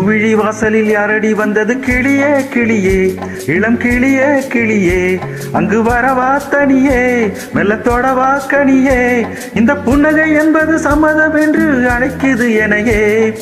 குவிழி வாசலில் யாரடி வந்தது? கிளியே கிளியே. இளம் கிளியே கிளியே. அங்கு வரவா தனியே? மெல்லத்தோடவா கனியே. இந்த புன்னகை என்பது சம்மதம் என்று அழைக்குது எனையே.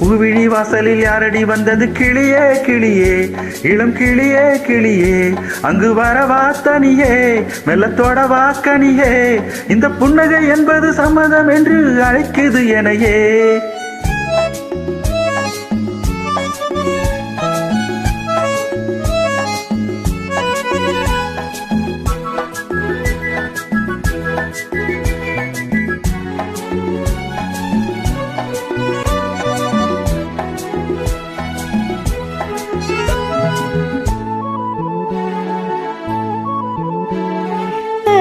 புவிழி வாசலில் யாரடி வந்தது? கிளியே கிளியே. இளம் கிளியே கிளியே. அங்கு வரவா தனியே? மெல்லத்தோடவா கனியே. இந்த புன்னகை என்பது சம்மதம் என்று அழைக்குது எனையே.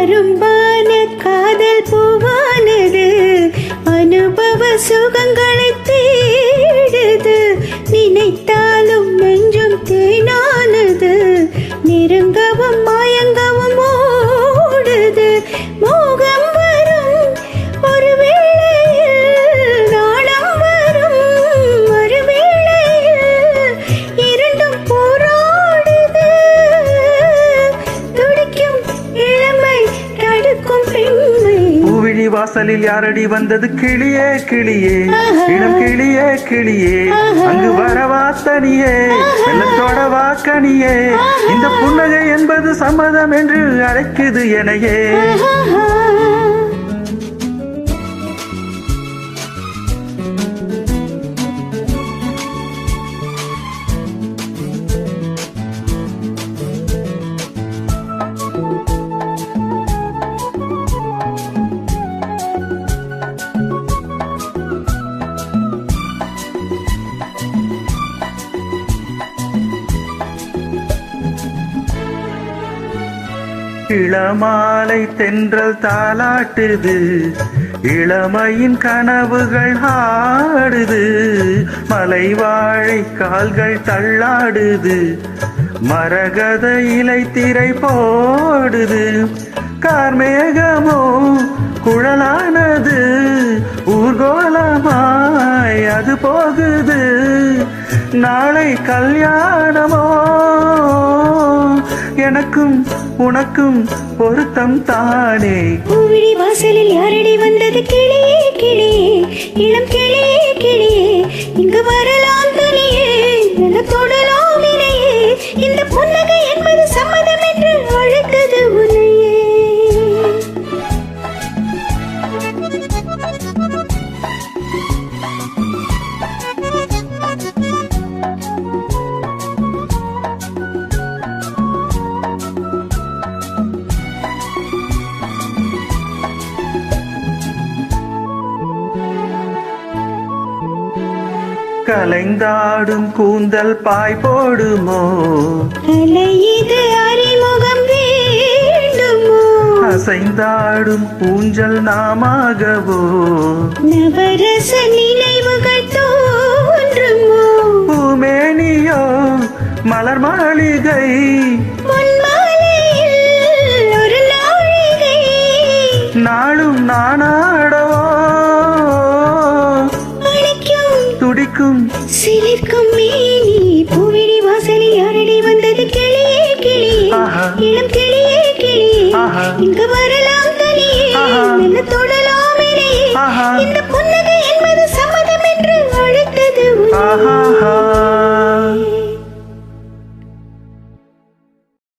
அரும்பான காதல் பூவானது அனுபவ சுகங்களை வாசலில் யாரடி வந்தது? கிளியே கிளியே. இளம் கிளியே கிளியே. அங்கு வரவா தனியே வெள்ளத்தோட வாக்கனியே இந்த புன்னகை என்பது சம்மதம் என்று அழைக்குது எனையே. இளமாலை தென்றல் தாளாட்டுது இளமையின் கனவுகள் ஆடுது. மலைவாழை கால்கள் தள்ளாடுது. மரகத இலை திரை போடுது. கார்மேகமோ குழலானது. ஊர்கோலமாய் அது போகுது. நாளை கல்யாணமோ எனக்கும் உனக்கும் பொருத்தம் தானே. வாசலில் யாரடி வந்தது? கிளியே கலைந்தாடும் கூந்தல் பாய் போடுமோ? அலை இது அறிமுகம் வேண்டுமோ? அசைந்தாடும் ஊஞ்சல் நாமாகவோ? நவரச நினைவுகள் தோன்றுமோ? பூமேனியோ மலர் மாளிகை? நாளும் நானாடவோ இங்கு வரலாம் தனியே என்ன இந்த புன்னகை என்பது சம்மதம் என்று அழைத்தது